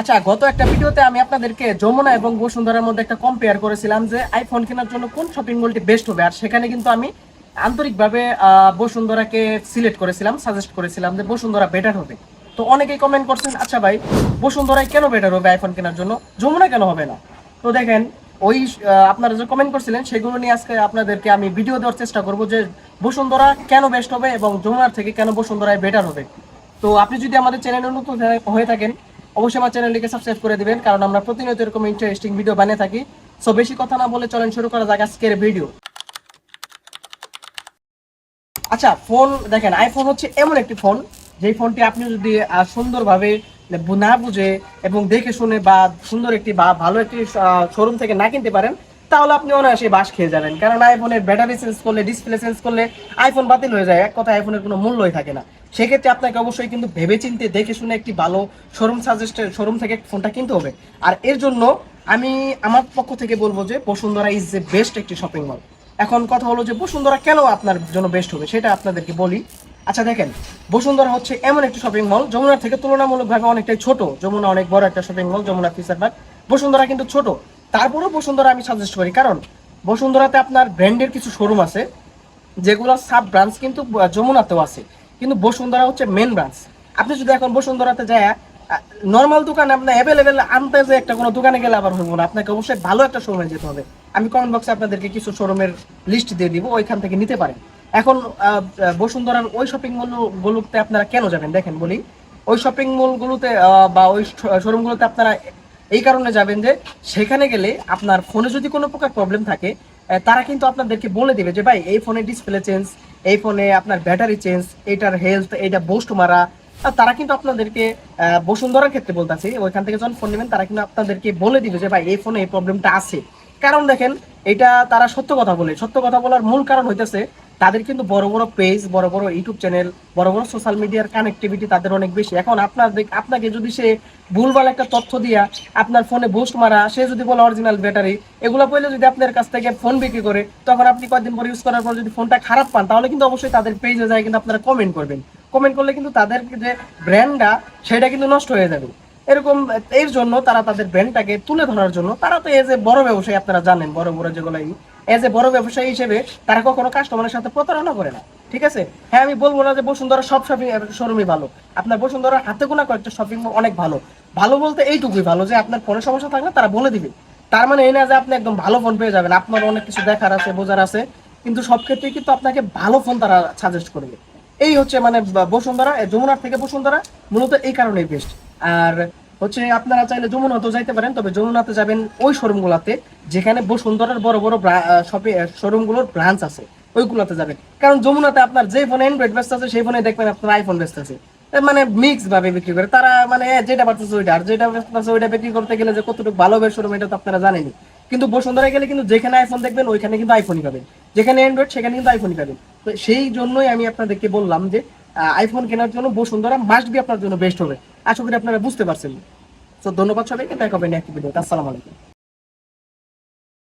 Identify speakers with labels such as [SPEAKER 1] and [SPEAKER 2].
[SPEAKER 1] আচ্ছা গত একটা ভিডিওতে আমি আপনাদেরকে যমুনা এবং বসুন্ধরার মধ্যে একটা কম্পেয়ার করেছিলাম যে আইফোন কেনার জন্য কোন শপিং মলটি বেস্ট হবে। আর সেখানে কিন্তু আমি আন্তরিকভাবে বসুন্ধরাকে সিলেক্ট করেছিলাম সাজেস্ট করেছিলাম যে বসুন্ধরা বেটার হবে। তো অনেকেই কমেন্ট করছেন আচ্ছা ভাই, বসুন্ধরায় কেন বেটার হবে আইফোন কেনার জন্য? যমুনা কেন হবে না? তো দেখেন, ওই আপনারা যে কমেন্ট করছিলেন, সেগুলো নিয়ে আজকে আপনাদেরকে আমি ভিডিও দেওয়ার চেষ্টা করব যে বসুন্ধরা কেন বেস্ট হবে এবং যমুনার থেকে কেন বসুন্ধরায় বেটার হবে। তো আপনি যদি আমাদের চ্যানেলে নতুন হয়ে থাকেন অবশ্যই আমার চ্যানেলটিকে সাবস্ক্রাইব করে দিবেন, কারণ আমরা প্রতিনিয়ত এরকম ইন্টারেস্টিং ভিডিও বানিয়ে থাকি। সো বেশি কথা না বলে চলেন শুরু করা যাক আজকের ভিডিও আচ্ছা ফোন দেখেন আইফোন হচ্ছে এমন একটি ফোন যেই ফোনটি আপনি যদি সুন্দরভাবে না বুঝে এবং দেখে শুনে বা সুন্দর একটি বা ভালো একটি শোরুম থেকে না কিনতে পারেন তাহলে আপনি অনায়াসে বাস খেয়ে যাবেন। কারণ আইফোনের ব্যাটারি চেঞ্জ করলে ডিসপ্লে চেঞ্জ করলে আইফোন বাতিল হয়ে যায়। এক কথা আইফোনের কোনো মূল্যই থাকে না। সেক্ষেত্রে আপনাকে অবশ্যই কিন্তু ভেবে চিন্তে দেখে শুনে একটি ভালো শোরুম সাজেস্টের শোরুম থেকে ফোনটা কিনতে হবে। আর এর জন্য আমি আমার পক্ষ থেকে বলব যে বসুন্ধরা ইজ দ্য বেস্ট একটি শপিং মল এখন কথা হলো যে বসুন্ধরা কেন আপনার জন্য বেস্ট হবে, সেটা আপনাদেরকে বলি। আচ্ছা দেখেন, বসুন্ধরা হচ্ছে এমন একটি শপিং মল যমুনার থেকে তুলনামূলকভাবে অনেকটাই ছোট। যমুনা অনেক বড় একটা শপিং মল যমুনা ফিসারবাগ বসুন্ধরা কিন্তু ছোট। তারপরেও বসুন্ধরা আমি সাজেস্ট করি। কারণ বসুন্ধরাতে আপনার ব্র্যান্ডের কিছু শোরুম আছে, যেগুলো সাব ব্রাঞ্চ কিন্তু যমুনাতেও আছে। কিন্তু বসুন্ধরা হচ্ছে মেন ব্রাঞ্চ আপনি যদি এখন বসুন্ধরাতে যায় নর্মাল দোকানে আপনার অ্যাভেলেবেল আনতে যে একটা কোনো দোকানে গেলে আবার হব না। আপনাকে অবশ্যই ভালো একটা শোরুমে যেতে হবে। আমি কমেন্ট বক্সে আপনাদেরকে কিছু শোরুমের লিস্ট দিয়ে দিব, ওইখান থেকে নিতে পারেন। এখন বসুন্ধরার ওই শপিং মলগুলোতে আপনারা কেন যাবেন? দেখেন বলি। ওই শপিং মলগুলোতে বা ওই শোরুমগুলোতে আপনারা এই কারণে যাবেন যে সেখানে গেলে আপনার ফোনে যদি কোনো প্রকার প্রবলেম থাকে তারা কিন্তু আপনাদেরকে বলে দিবে যে, ভাই, এই ফোনে ডিসপ্লে চেঞ্জ এই ফোনে আপনার ব্যাটারি চেঞ্জ এটার হেলথ এইটা বোস্ট মারা। তারা কিন্তু আপনাদেরকে বসুন্ধরার ক্ষেত্রে বলতেছি, ওইখান থেকে যখন ফোন নেবেন, তারা কিন্তু আপনাদেরকে বলে দিবে যে, ভাই, এই ফোনে এই প্রবলেমটা আছে। কারণ দেখেন, এটা তারা সত্য কথা বলে। সত্য কথা বলার মূল কারণ হইতেছে তাদের কিন্তু বড় বড় পেজ বড় বড় ইউটিউব চ্যানেল বড় বড় সোশ্যাল মিডিয়ার কানেক্টিভিটি তাদের অনেক বেশি। এখন আপনার আপনাকে যদি সে ভুলভাল একটা তথ্য দিয়া আপনার ফোনে বুস্ট মারা, সে যদি বলে অরিজিনাল ব্যাটারি এগুলো বলে যদি আপনার কাছ থেকে ফোন বিক্রি করে, তখন আপনি কয়েকদিন পর ইউজ করার পর যদি ফোনটা খারাপ পান, তাহলে কিন্তু অবশ্যই তাদের পেজে যায়, কিন্তু আপনারা কমেন্ট করবেন। কমেন্ট করলে কিন্তু তাদের যে ব্র্যান্ডটা সেটা কিন্তু নষ্ট হয়ে যাবে। এরকম, এর জন্য তারা তাদের ব্র্যান্ডটাকে তুলে ধরার জন্য, তারা তো এজ এ বড় ব্যবসায়ী, আপনারা জানেন, বড় বড় যেগুলো এজ এ বড় ব্যবসায়ী হিসেবে তারা কখনো কাস্টমারের সাথে প্রতারণা করে না, ঠিক আছে? হ্যাঁ আমি বলব না যে বসুন্ধরা সব শপিং শোরুমই ভালো, আপনার বসুন্ধরা হাতে গোনা কয়েকটা শপিং অনেক ভালো ভালো বলতে এইটুকুই ভালো যে আপনার ফোনে সমস্যা থাকলে তারা বলে দিবে, তার মানে এই না যে আপনি একদম ভালো ফোন পেয়ে যাবেন, আপনার অনেক কিছু দেখার আছে, বোঝার আছে, কিন্তু সব ক্ষেত্রে কিন্তু আপনাকে ভালো ফোন তারা সাজেস্ট করবে, এই হচ্ছে মানে বসুন্ধরা যমুনার থেকে বসুন্ধরা, মূলত এই কারণেই বেস্ট আর হচ্ছে আপনারা চাইলে যমুনাতেও যাইতে পারেন, তবে যমুনাতে যাবেন ওই শোরুমগুলোতে, যেখানে বসুন্ধরার বড় বড় শপে শোরুমগুলোর ব্রাঞ্চ আছে, ওইগুলোতে যাবেন। কারণ যমুনাতে আপনার যে ফোনে অ্যান্ড্রয়েড ব্যস্ত আছে, সেই ফোনে দেখবেন আপনার আইফোন ব্যস্ত আছে। মানে মিক্স ভাবে বিক্রি করে। তারা মানে যেটা পারতেছে ওইটা, আর যেটা পারতেছে ওইটা বিক্রি করতে গেলে যে কতটুকু ভালো হবে শোরুম এটা তো আপনারা জানেনই। কিন্তু বসুন্ধরায় গেলে কিন্তু যেখানে আইফোন দেখবেন, ওইখানে কিন্তু আইফোনই পাবেন। যেখানে অ্যান্ড্রয়েড সেখানে কিন্তু আইফোনই পাবেন। তো সেই জন্যই আমি আপনাদেরকে বললাম যে আইফোন কেনার জন্য বসুন্ধরা মাস্ট বি আপনার জন্য বেস্ট হবে। আশা করি আপনারা বুঝতে পারছেন। তো ধন্যবাদ সবাইকে দেখা হবে ভিডিওতে। আসসালামু আলাইকুম।